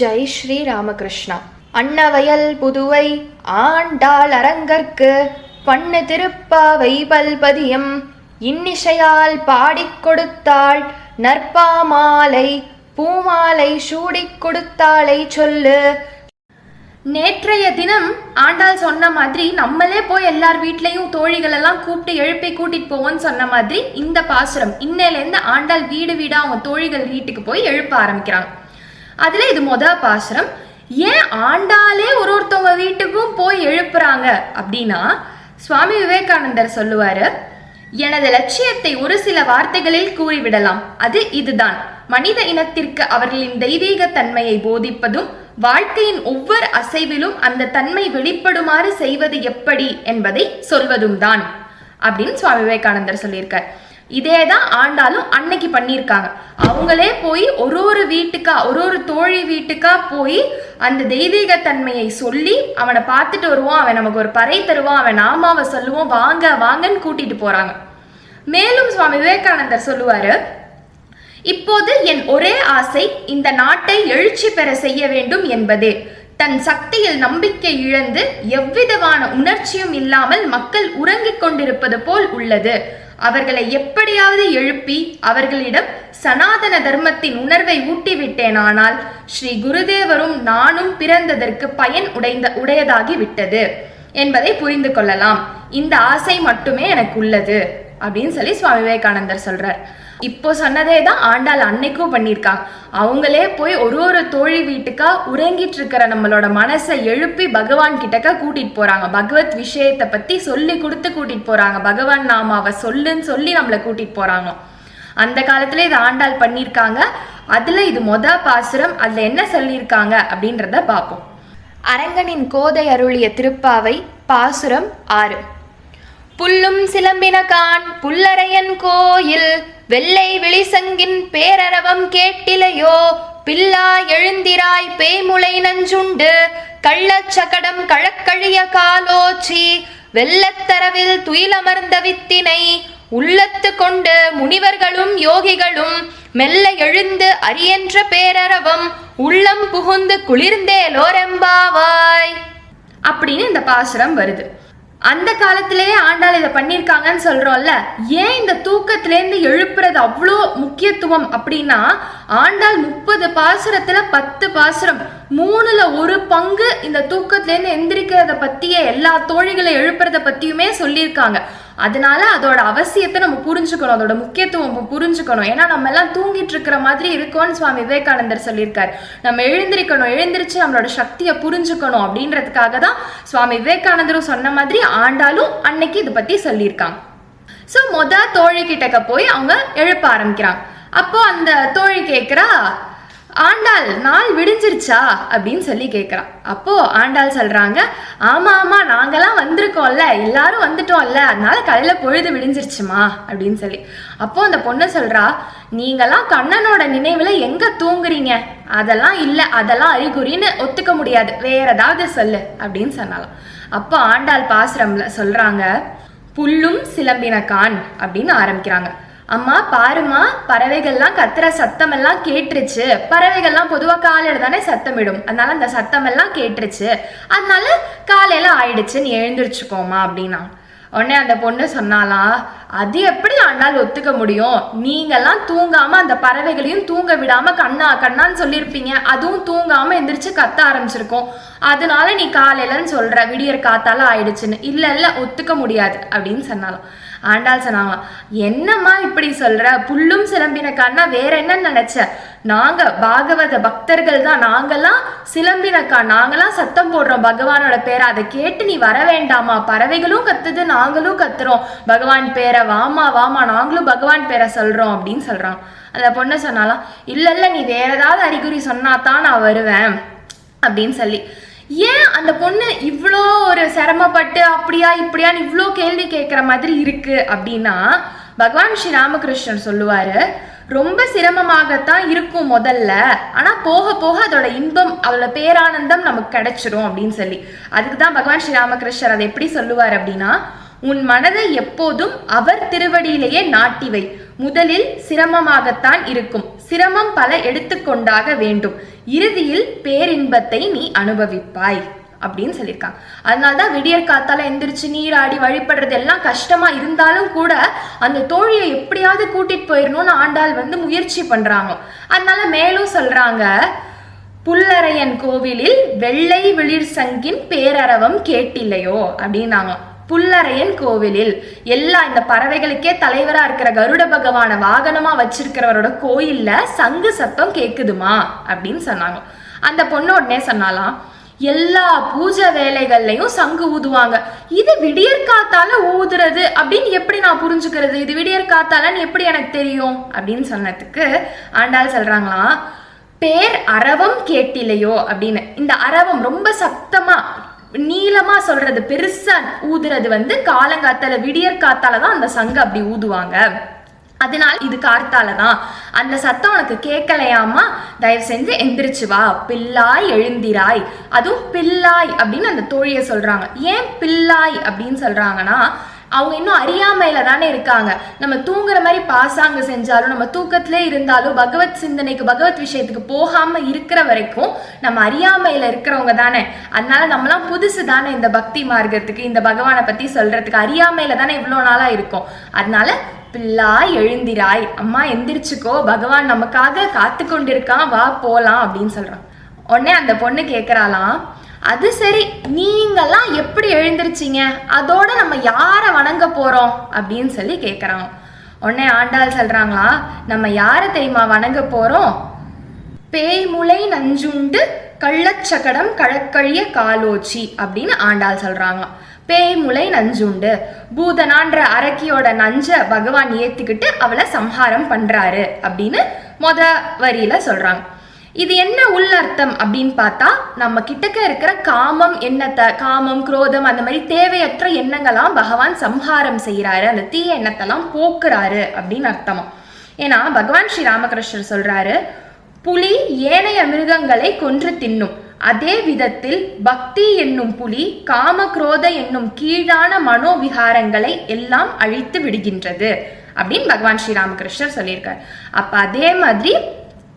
ஜெய் ஸ்ரீ ராமகிருஷ்ணா. அன்னவயல் புதுவை ஆண்டாள் அரங்கற்கு பண்ணு திருப்பாவை பல்பதியம். இன்னிசையால் பாடிக் கொடுத்தாள் நற்பாமாலை பூமாலை சூடிக் கொடுத்தாளை சொல்லு. நேற்றைய தினம் ஆண்டாள் சொன்ன மாதிரி நம்மளே போய் எல்லார் வீட்லயும் தோழிகள் எல்லாம் கூப்பிட்டு எழுப்பி கூட்டிட்டு போவோம்னு சொன்ன மாதிரி இந்த பாசுரம். இன்னையிலேருந்து ஆண்டாள் வீடு வீடா அவங்க தோழிகள் வீட்டுக்கு போய் எழுப்ப ஆரம்பிக்கிறாங்க. அதில் இது மொத பாசுரம். ஏன் ஆண்டாலே ஒரு ஒருத்தவங்க வீட்டுக்கும் போய் எழுப்புறாங்க அப்படின்னா சுவாமி விவேகானந்தர் சொல்லுவாரு எனது லட்சியத்தை ஒரு சில வார்த்தைகளில் கூறிவிடலாம். அது இதுதான். மனித இனத்திற்கு அவர்களின் தெய்வீக தன்மையை போதிப்பதும் வாழ்க்கையின் ஒவ்வொரு அசைவிலும் அந்த தன்மை வெளிப்படுமாறு செய்வது எப்படி என்பதை சொல்வதும் தான் அப்படின்னு சுவாமி விவேகானந்தர் சொல்லியிருக்கார். இதே தான் ஆண்டாலும் அன்னைக்கு பண்ணியிருக்காங்க. அவங்களே போய் ஒரு ஒரு வீட்டுக்கா ஒரு ஒரு தோழி வீட்டுக்கா போய் அந்த தெய்வீக தன்மையை சொல்லி அவனை பார்த்துட்டு வருவான் அவன் நமக்கு ஒரு பறை தருவான் அவன் நாமாவை சொல்லுவோம் வாங்க வாங்கன்னு கூட்டிட்டு போறாங்க. மேலும் சுவாமி விவேகானந்தர் சொல்லுவாரு இப்போது என் ஒரே ஆசை இந்த நாட்டை எழுச்சி பெற செய்ய வேண்டும் என்பதே. தன் சக்தியில் நம்பிக்கை இழந்து எவ்விதமான உணர்ச்சியும் இல்லாமல் மக்கள் உறங்கிக் கொண்டிருப்பது போல் உள்ளது. அவர்களை எப்படியாவது எழுப்பி அவர்களிடம் சனாதன தர்மத்தின் உணர்வை ஊட்டிவிட்டேனானால் ஸ்ரீ குருதேவரும் நானும் பிறந்ததற்கு பயன் உடைந்த உடையதாகி விட்டது என்பதை புரிந்து கொள்ளலாம். இந்த ஆசை மட்டுமே எனக்கு உள்ளது அப்படின்னு சொல்லி சுவாமி விவேகானந்தர் சொல்றார். இப்போ சொன்னதே தான் ஆண்டாள் அன்னைக்கும் பண்ணியிருக்காங்க அவங்களே போய் ஒரு ஒரு தோழி வீட்டுக்கா உறங்கிட்டு இருக்கிற நம்மளோட மனசை எழுப்பி பகவான் கிட்டக்க கூட்டிட்டு போறாங்க. பகவத் விஷயத்தை பத்தி சொல்லி கொடுத்து கூட்டிட்டு போறாங்க. பகவான் நாமாவை சொல்லுன்னு சொல்லி நம்மளை கூட்டிட்டு போறாங்க அந்த காலத்துல இது ஆண்டாள் பண்ணியிருக்காங்க. அதுல இது மொத பாசுரம் அதுல என்ன சொல்லியிருக்காங்க அப்படின்றத பார்ப்போம். அரங்கனின் கோதை அருளிய திருப்பாவை பாசுரம் ஆறு. புல்லும் சிலம்பினகான் புல்லரையன் கோயில். வெள்ளை வெளிசங்கின் பேரரவம் கேட்டிலையோ. பில்லா எழுந்திராய் பேய்முளை நஞ்சுண்டு. கள்ளச்சகடம் கழக்கழிய காலோச்சி. வெள்ளத்தரவில் துயிலமர்ந்த வித்தினை. உள்ளத்து கொண்டு முனிவர்களும் யோகிகளும் மெல்ல எழுந்து அரியன்ற பேரரவம். உள்ளம் புகுந்து குளிர்ந்தேலோரெம்பாவாய் அப்படின்னு இந்த பாசுரம் வருது. அந்த காலத்திலேயே ஆண்டாள் இதை பண்ணியிருக்காங்கன்னு சொல்கிறோம்ல ஏன் இந்த தூக்கத்திலேருந்து எழுப்புறது அவ்வளோ முக்கியத்துவம் அப்படின்னா ஆண்டாள் முப்பது பாசுரத்தில் பத்து பாசுரம் மூணுல ஒரு பங்கு இந்த தூக்கத்திலேருந்து எந்திரிக்கிறத பற்றியே எல்லா தோழிகளை எழுப்புறத பற்றியுமே சொல்லியிருக்காங்க. அதனால அதோட அவசியத்தை நம்ம புரிஞ்சுக்கணும் அதோட முக்கியத்துவம் நம்ம புரிஞ்சுக்கணும். ஏன்னா நம்ம எல்லாம் தூங்கிட்டு இருக்கிற மாதிரி இருக்கோம்னு சுவாமி விவேகானந்தர் சொல்லியிருக்காரு. நம்ம எழுந்திருக்கணும் எழுந்திருச்சு நம்மளோட சக்தியை புரிஞ்சுக்கணும் அப்படின்றதுக்காக தான் சுவாமி விவேகானந்தரும் சொன்ன மாதிரி ஆண்டாலும் அன்னைக்கு இதை பத்தி சொல்லியிருக்காங்க. ஸோ மொதல் தோழி கிட்டக்க போய் அவங்க எழுப்ப ஆரம்பிக்கிறாங்க. அப்போ அந்த தோழி கேட்குறா ஆண்டாள் நாள் விடிஞ்சிருச்சா? அப்படின்னு சொல்லி கேட்குறான் அப்போ ஆண்டாள் சொல்றாங்க ஆமா ஆமா நாங்கெல்லாம் வந்திருக்கோம்ல எல்லாரும் வந்துட்டோம்ல அதனால கடையில் பொழுது விடிஞ்சிருச்சுமா? அப்படின்னு சொல்லி. அப்போ அந்த பொண்ணு சொல்றா நீங்கெல்லாம் கண்ணனோட நினைவுல எங்க தூங்குறீங்க? அதெல்லாம் இல்லை அதெல்லாம் அறிகுறின்னு ஒத்துக்க முடியாது. வேற ஏதாவது சொல்லு அப்படின்னு சொன்னாலாம் அப்போ ஆண்டாள் பாசுரம்ல சொல்றாங்க புல்லும் சிலம்பினகான் அப்படின்னு ஆரம்பிக்கிறாங்க. அம்மா பாருமா பறவைகள்லாம் கத்துற சத்தம் எல்லாம் கேட்டுருச்சு. பறவைகள்லாம் பொதுவாக காலையில தானே சத்தமிடும். அதனால அந்த சத்தம் எல்லாம் கேட்டுருச்சு. அதனால காலையில ஆயிடுச்சு நீ எழுந்திருச்சுக்கோமா அப்படின்னா. உடனே அந்த பொண்ணு சொன்னாலாம் அது எப்படி அண்ணால் ஒத்துக்க முடியும்? நீங்கெல்லாம் தூங்காம அந்த பறவைகளையும் தூங்க விடாம கண்ணா கண்ணான்னு சொல்லியிருப்பீங்க. அதுவும் தூங்காம எந்திரிச்சு கத்த ஆரம்பிச்சிருக்கோம். அதனால நீ காலையிலன்னு சொல்ற விடியற் காத்தால ஆயிடுச்சுன்னு. இல்ல இல்ல ஒத்துக்க முடியாது அப்படின்னு சொன்னாலாம் ஆண்டாள் சொன்னாங்களாம் என்னம்மா இப்படி சொல்ற? புல்லும் சிலம்பினக்கான்னா வேற என்ன நினைச்ச? நாங்க பாகவத பக்தர்கள் தான். நாங்கெல்லாம் சிலம்பினக்கா நாங்கெல்லாம் சத்தம் போடுறோம் பகவானோட பேரை. அதை கேட்டு நீ வர வேண்டாமா? பறவைகளும் கத்துது நாங்களும் கத்துறோம். பகவான் பேரை வாமா வாமா நாங்களும் பகவான் பேரை சொல்றோம் அப்படின்னு சொல்றான். அந்த பொண்ணு சொன்னாலாம் இல்ல இல்ல நீ வேற ஏதாவது அறிகுறி சொன்னாதான் நான் வருவேன் அப்படின்னு சொல்லி. ஏன் அந்த பொண்ணு இவ்வளோ ஒரு சிரமப்பட்டு அப்படியா இப்படியான்னு இவ்வளோ கேள்வி கேட்குற மாதிரி இருக்கு அப்படின்னா பகவான் ஸ்ரீ ராமகிருஷ்ணன் சொல்லுவாரு ரொம்ப சிரமமாகத்தான் இருக்கும் முதல்ல. ஆனால் போக போக அதோட இன்பம் அதோட பேரானந்தம் நமக்கு கிடைச்சிரும் அப்படின்னு சொல்லி. அதுக்கு தான் பகவான் ஸ்ரீ ராமகிருஷ்ணர் அதை எப்படி சொல்லுவார் அப்படின்னா உன் மனதை எப்போதும் அவர் திருவடியிலேயே நாட்டி வை. முதலில் சிரமமாகத்தான் இருக்கும். சிரமம் பல எடுத்துக்கொண்டாக வேண்டும். இறுதியில் பேரின்பத்தை நீ அனுபவிப்பாய் அப்படின்னு சொல்லியிருக்காங்க அதனால தான் விடியற் காத்தால எந்திரிச்சு நீராடி வழிபடுறது எல்லாம் கஷ்டமா இருந்தாலும் கூட அந்த தோழியை எப்படியாவது கூட்டிட்டு போயிடணும்னு ஆண்டாள் வந்து முயற்சி பண்றாங்க. அதனால மேலும் சொல்றாங்க புல்லரையன் கோவிலில் வெள்ளை விளிர் சங்கின் பேரரவம் கேட்டில்லையோ? அப்படின்னாங்க. புல்லறையன் கோவிலில். எல்லா இந்த பறவைகளுக்கே தலைவரா இருக்கிற கருட பகவான வாகனமா வச்சிருக்கிறவரோட கோயில்ல சங்கு சத்தம் கேக்குதுமா? அப்படின்னு சொன்னாங்க. அந்த பொண்ணு உடனே சொன்னாலாம் எல்லா பூஜை வேலைகள்லையும் சங்கு ஊதுவாங்க. இது விடியற் காத்தால ஊதுறது. அப்படின்னு எப்படி நான் புரிஞ்சுக்கிறது? இது விடியற் காத்தாலன்னு எப்படி எனக்கு தெரியும்? அப்படின்னு சொன்னதுக்கு ஆண்டாள் சொல்றாங்களாம் பேர் அரவம் கேட்டிலையோ? அப்படின்னு. இந்த அரவம் ரொம்ப சத்தமா நீளமா சொல்றது பெருசா ஊதுறது வந்து காலங்காத்தால விடியற் காத்தால தான் அந்த சங்கு அப்படி ஊதுவாங்க. அதனால் இது கார்த்தால தான் அந்த சத்தம் உனக்கு கேட்கலையாமா தயவு செஞ்சு எந்திரிச்சு வா. பில்லாய் எழுந்திராய். அதுவும் பில்லாய் அப்படின்னு அந்த தோழியை சொல்றாங்க. ஏன் பில்லாய் அப்படின்னு சொல்றாங்கன்னா அவங்க இன்னும் அறியாமையில தானே இருக்காங்க. நம்ம தூங்குற மாதிரி பாசாங்க செஞ்சாலும் நம்ம தூக்கத்திலே இருந்தாலும் பகவத் சிந்தனைக்கு பகவத் விஷயத்துக்கு போகாம இருக்கிற வரைக்கும் நம்ம அறியாமையில இருக்கிறவங்க தானே. அதனால நம்மலாம் புதுசு தானே இந்த பக்தி மார்க்கத்துக்கு இந்த பகவானை பத்தி சொல்றதுக்கு. அறியாமையில தானே இவ்வளோ நாளா இருக்கும். அதனால பிள்ளாய் எழுந்திராய். அம்மா எந்திரிச்சுக்கோ. பகவான் நமக்காக காத்து கொண்டிருக்கான் வா போலாம் அப்படின்னு சொல்றான். உடனே அந்த பொண்ணு கேட்குறாளாம் அது சரி நீங்கள்லாம் எப்படி எழுந்திருச்சிங்க? அதோட நம்ம யாரை வணங்க போகிறோம் அப்படின்னு சொல்லி கேக்குறாங்க உடனே ஆண்டாள் சொல்கிறாங்களா நம்ம யாரை தெரியுமா வணங்க பேய் பேய்முலை நஞ்சுண்டு கள்ளச்சகடம் கழக்கழிய காலோச்சி அப்படின்னு ஆண்டாள் சொல்றாங்களாம் பேய்முலை நஞ்சுண்டு பூதனான்ற அரக்கியோட நஞ்சை பகவான் ஏற்றுக்கிட்டு அவளை சம்ஹாரம் பண்ணுறாரு அப்படின்னு மொத வரியில் சொல்கிறாங்க இது என்ன உள்ளர்த்தம் அப்படின்னு பார்த்தா நம்ம கிட்டக்க இருக்கிற காமம் எண்ணத்தை காமம் குரோதம் அந்த மாதிரி தேவையற்ற எண்ணங்கள்லாம் பகவான் சம்ஹாரம் செய்கிறாரு. அந்த தீய எண்ணத்தெல்லாம் போக்குறாரு அப்படின்னு அர்த்தமா. ஏன்னா பகவான் ஸ்ரீ ராமகிருஷ்ணர் சொல்றாரு புலி ஏனைய மிருகங்களை கொன்று தின்னும். அதே விதத்தில் பக்தி என்னும் புலி காம குரோத என்னும் கீழான மனோவிகாரங்களை எல்லாம் அழித்து விடுகின்றது. அப்படின்னு பகவான் ஸ்ரீ ராமகிருஷ்ணர் சொல்லியிருக்கார். அப்ப அதே மாதிரி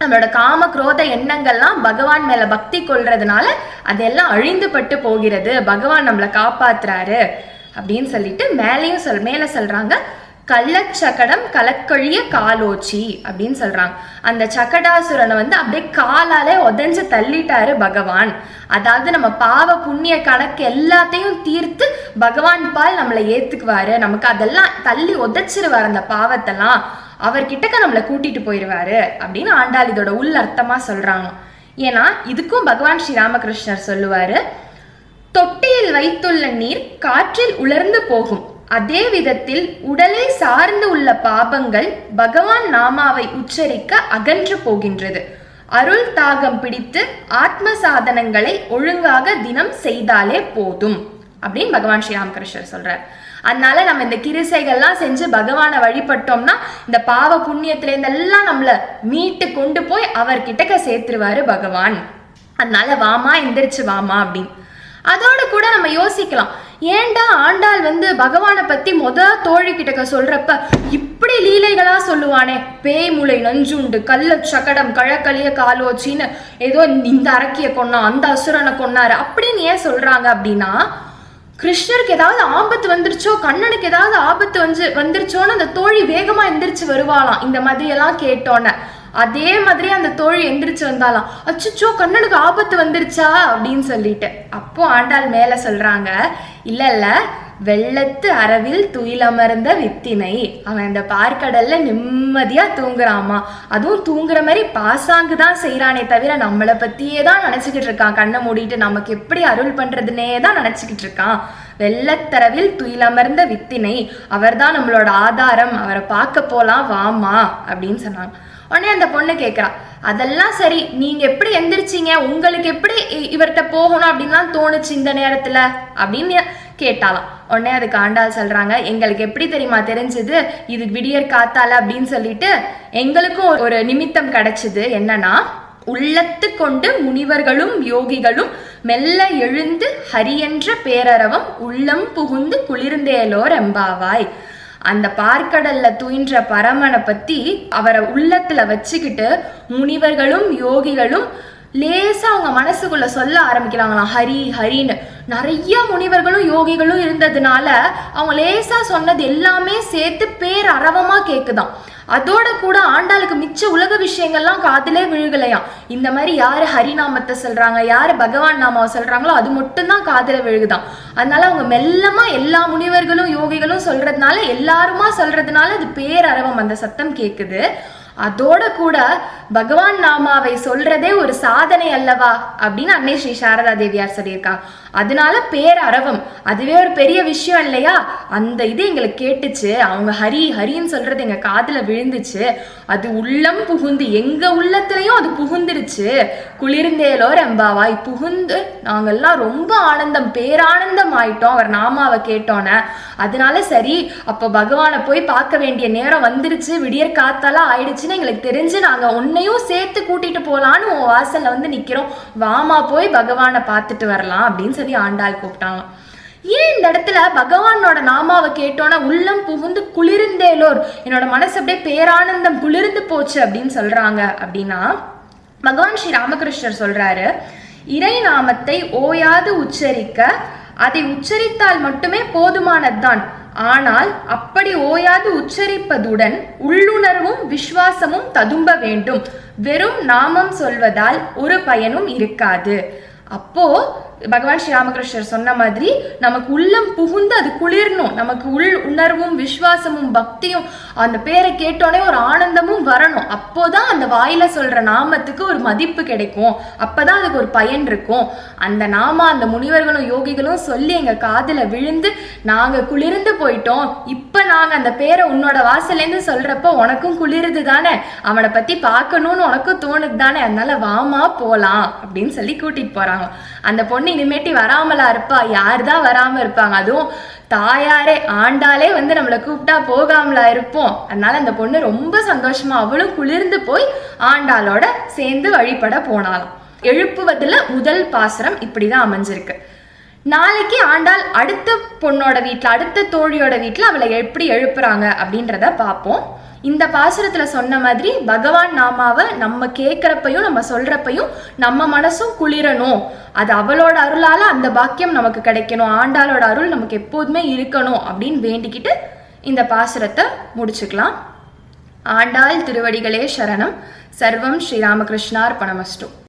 நம்மளோட காம குரோத எண்ணங்கள்லாம் பகவான் மேல பக்தி கொள்றதுனால அதெல்லாம் அழிந்து பட்டு போகிறது. பகவான் நம்மளை காப்பாத்துறாரு அப்படின்னு சொல்லிட்டு மேலேயும் சொல் மேல சொல்றாங்க கள்ளச்சக்கடம் கலக்கழிய காலோச்சி அப்படின்னு சொல்றாங்க. அந்த சக்கடாசுரனை வந்து அப்படியே காலாலே உதஞ்சு தள்ளிட்டாரு பகவான். அதாவது நம்ம பாவ புண்ணிய கணக்கு எல்லாத்தையும் தீர்த்து பகவான் பால் நம்மளை ஏத்துக்குவாரு. நமக்கு அதெல்லாம் தள்ளி உதைச்சிருவாரு அந்த பாவத்தெல்லாம். அவர்கிட்டக்க நம்மளை கூட்டிட்டு போயிடுவாரு அப்படின்னு ஆண்டாள் இதோட உள் அர்த்தமா சொல்றாங்க ஏன்னா இதுக்கும் பகவான் ஸ்ரீ ராமகிருஷ்ணர் சொல்லுவாரு தொட்டியில் வைத்துள்ள நீர் காற்றில் உலர்ந்து போகும். அதே விதத்தில் உடலை சார்ந்து உள்ள பாபங்கள் பகவான் நாமாவை உச்சரிக்க அகன்று போகின்றது. அருள் தாகம் பிடித்து ஆத்ம சாதனங்களை ஒழுங்காக தினம் செய்தாலே போதும். அப்படின்னு பகவான் ஸ்ரீராமகிருஷ்ணர் சொல்றார். அதனால நம்ம இந்த கிருசைகள்லாம் செஞ்சு பகவானை வழிபட்டோம்னா இந்த பாவ புண்ணியத்துல இருந்தெல்லாம் நம்மளை மீட்டு கொண்டு போய் அவர்கிட்டக்க சேர்த்துருவாரு பகவான். அதனால வாமா எந்திரிச்சு வாமா அப்படின்னு. அதோட கூட நம்ம யோசிக்கலாம். ஏன்டா ஆண்டாள் வந்து பகவானை பத்தி முத தோழி கிட்டக்க சொல்றப்ப இப்படி லீலைகளா சொல்லுவானே? பேய் முளை நஞ்சுண்டு கல்ல சக்கடம் கழக்கலிய காலோச்சின்னு ஏதோ இந்த அரக்கிய கொன்னா அந்த அசுரனை கொன்னாரு அப்படின்னு ஏன் சொல்றாங்க அப்படின்னா கிருஷ்ணருக்கு ஏதாவது ஆபத்து வந்துருச்சோ கண்ணனுக்கு ஏதாவது ஆபத்து வந்து வந்துருச்சோன்னு அந்த தோழி வேகமா எந்திரிச்சு வருவாளாம். இந்த மாதிரி எல்லாம் கேட்டோன்னே. அதே மாதிரி அந்த தோழி எந்திரிச்சு வந்தாலாம் அச்சுச்சோ கண்ணனுக்கு ஆபத்து வந்துருச்சா? அப்படின்னு சொல்லிட்டு. அப்போ ஆண்டாள் மேல சொல்றாங்க இல்ல இல்ல. வெள்ளத்து அரவில் துயிலமர்ந்த வித்தினை. அவன் அந்த பார்க்கடல்ல நிம்மதியா தூங்குறாமா. அதுவும் தூங்குற மாதிரி பாசாங்கு தான் செய்யறானே தவிர நம்மளை பத்தியே தான் நினைச்சுக்கிட்டு இருக்கான். கண்ணை மூடிட்டு நமக்கு எப்படி அருள் பண்றதுனே தான் நினைச்சுக்கிட்டு இருக்கான். வெள்ளத்தரவில் துயிலமர்ந்த வித்தினை அவர்தான் நம்மளோட ஆதாரம். அவரை பார்க்க போலாம் வாமா அப்படின்னு சொன்னாங்க உடனே அந்த பொண்ணு கேட்குறா அதெல்லாம் சரி நீங்க எப்படி எந்திரிச்சிங்க? உங்களுக்கு எப்படி இ- இவர்கிட்ட போகணும் அப்படின்லாம் தோணுச்சு இந்த நேரத்துல? அப்படின்னு கேட்டாலாம். உடனே அதுக்கு ஆண்டாள் சொல்கிறாங்க எங்களுக்கு எப்படி தெரியுமா? தெரிஞ்சது இது விடியற் காத்தால அப்படின்னு சொல்லிட்டு எங்களுக்கும் ஒரு- நிமித்தம் கிடைச்சது என்னன்னா உள்ளத்து கொண்டு முனிவர்களும் யோகிகளும் மெல்ல எழுந்து ஹரியன்ற பேரரவம் உள்ளம் புகுந்து குளிர்ந்தேலோர் எம்பாவாய். அந்த பார்க்கடல்ல தூயின்ற பரமனை பத்தி அவரை உள்ளத்துல வச்சுக்கிட்டு முனிவர்களும் யோகிகளும் லேசா அவங்க மனசுக்குள்ள சொல்ல ஆரம்பிக்கிறாங்களாம். ஹரி ஹரின்னு. நிறைய முனிவர்களும் யோகிகளும் இருந்ததுனால அவங்க லேசா சொன்னது எல்லாமே சேர்த்து பேர் அரவமா கேக்குதாம் அதோட கூட ஆண்டாளுக்கு மிச்ச உலக விஷயங்கள்லாம் காதிலே விழுகலையாம். இந்த மாதிரி யாரு ஹரிநாமத்தை சொல்றாங்க யாரு பகவான் நாமாவை சொல்றாங்களோ அது மட்டும்தான் காதில் விழுகுதான். அதனால அவங்க மெல்லமா எல்லா முனிவர்களும் யோகிகளும் சொல்றதுனால எல்லாருமா சொல்றதுனால அது பேரரவம் அந்த சத்தம் கேட்குது அதோட கூட பகவான் நாமாவை சொல்றதே ஒரு சாதனை அல்லவா அப்படின்னு அன்னை ஸ்ரீ சாரதா தேவியார் சொல்லியிருக்காங்க அதனால பேரரவம் அதுவே ஒரு பெரிய விஷயம் இல்லையா? அந்த இது எங்களுக்கு கேட்டுச்சு. அவங்க ஹரி ஹரின்னு சொல்றது எங்க காதுல விழுந்துச்சு. அது உள்ளம் புகுந்து எங்க உள்ளத்துலயும் அது புகுந்துருச்சு. குளிர்ந்தேலோ ரெம்பாவாய் புகுந்து நாங்கெல்லாம் ரொம்ப ஆனந்தம் பேரானந்தம் ஆயிட்டோம் அவர் நாமாவை கேட்டோன்னே அதனால சரி அப்ப பகவானை போய் பார்க்க வேண்டிய நேரம் வந்துருச்சு. விடியற் காத்தாலாம் ஆயிடுச்சுன்னு எங்களுக்கு தெரிஞ்சு நாங்க உன்னையும் சேர்த்து கூட்டிட்டு போகலான்னு உன் வாசல்ல வந்து நிக்கிறோம். வாமா போய் பகவானை பார்த்துட்டு வரலாம் அப்படின்னு சொல்லி ஆண்டாள் கூப்பிட்டாங்க. ஏன் இந்த இடத்துல பகவானோட நாமாவை கேட்டோன்னா உள்ளம் புகுந்து குளிர்ந்தேலோர். என்னோட மனசு அப்படியே பேரானந்தம் குளிர்ந்து போச்சு அப்படின்னு சொல்றாங்க அப்படின்னா பகவான் ஸ்ரீ ராமகிருஷ்ணர் சொல்றாரு இறை நாமத்தை ஓயாது உச்சரிக்க அதை உச்சரித்தால் மட்டுமே போதுமானதுதான். ஆனால் அப்படி ஓயாது உச்சரிப்பதுடன் உள்ளுணர்வும் விசுவாசமும் ததும்ப வேண்டும். வெறும் நாமம் சொல்வதால் ஒரு பயனும் இருக்காது. அப்போ பகவான் ஸ்ரீராமகிருஷ்ணர் சொன்ன மாதிரி நமக்கு உள்ளம் புகுந்து அது குளிரணும். நமக்கு உள் உணர்வும் விசுவாசமும் பக்தியும் அந்த பேரை கேட்டோடனே ஒரு ஆனந்தமும் வரணும். அப்போதான் அந்த வாயில சொல்ற நாமத்துக்கு ஒரு மதிப்பு கிடைக்கும். அப்பதான் அதுக்கு ஒரு பயன் இருக்கும். அந்த நாம அந்த முனிவர்களும் யோகிகளும் சொல்லி எங்க காதுல விழுந்து நாங்க குளிர்ந்து போயிட்டோம். இப்ப நாங்க அந்த பேரை உன்னோட வாசலேருந்து சொல்றப்போ உனக்கும் குளிருது தானே? அவனை பத்தி பார்க்கணும்னு உனக்கும் தோணுது தானே? அதனால வாமா போலாம். அப்படின்னு சொல்லி கூட்டிட்டு போறாங்க. அந்த பொண்ணு இனிமேட்டி வராமலா இருப்பா? யார் தான் வராம இருப்பாங்க? அதுவும் தாயாரே ஆண்டாலே வந்து நம்மளை கூப்பிட்டா போகாமலா இருப்போம். அதனால அந்த பொண்ணு ரொம்ப சந்தோஷமா அவளும் குளிர்ந்து போய் ஆண்டாளோட சேர்ந்து வழிபட போனாலாம் எழுப்புவதுல முதல் பாசுரம் இப்படிதான் அமைஞ்சிருக்கு. நாளைக்கு ஆண்டாள் அடுத்த பொண்ணோட வீட்டில் அடுத்த தோழியோட வீட்டில் அவளை எப்படி எழுப்புறாங்க அப்படின்றத பார்ப்போம். இந்த பாசுரத்தில் சொன்ன மாதிரி பகவான் நாமாவை நம்ம கேட்குறப்பையும் நம்ம சொல்கிறப்பையும் நம்ம மனசும் குளிரணும். அது அவளோட அருளால் அந்த பாக்கியம் நமக்கு கிடைக்கணும். ஆண்டாளோட அருள் நமக்கு எப்போதுமே இருக்கணும் அப்படின்னு வேண்டிக்கிட்டு இந்த பாசுரத்தை முடிச்சுக்கலாம். ஆண்டாள் திருவடிகளே சரணம். சர்வம் ஸ்ரீராமகிருஷ்ணார்பணமஸ்டு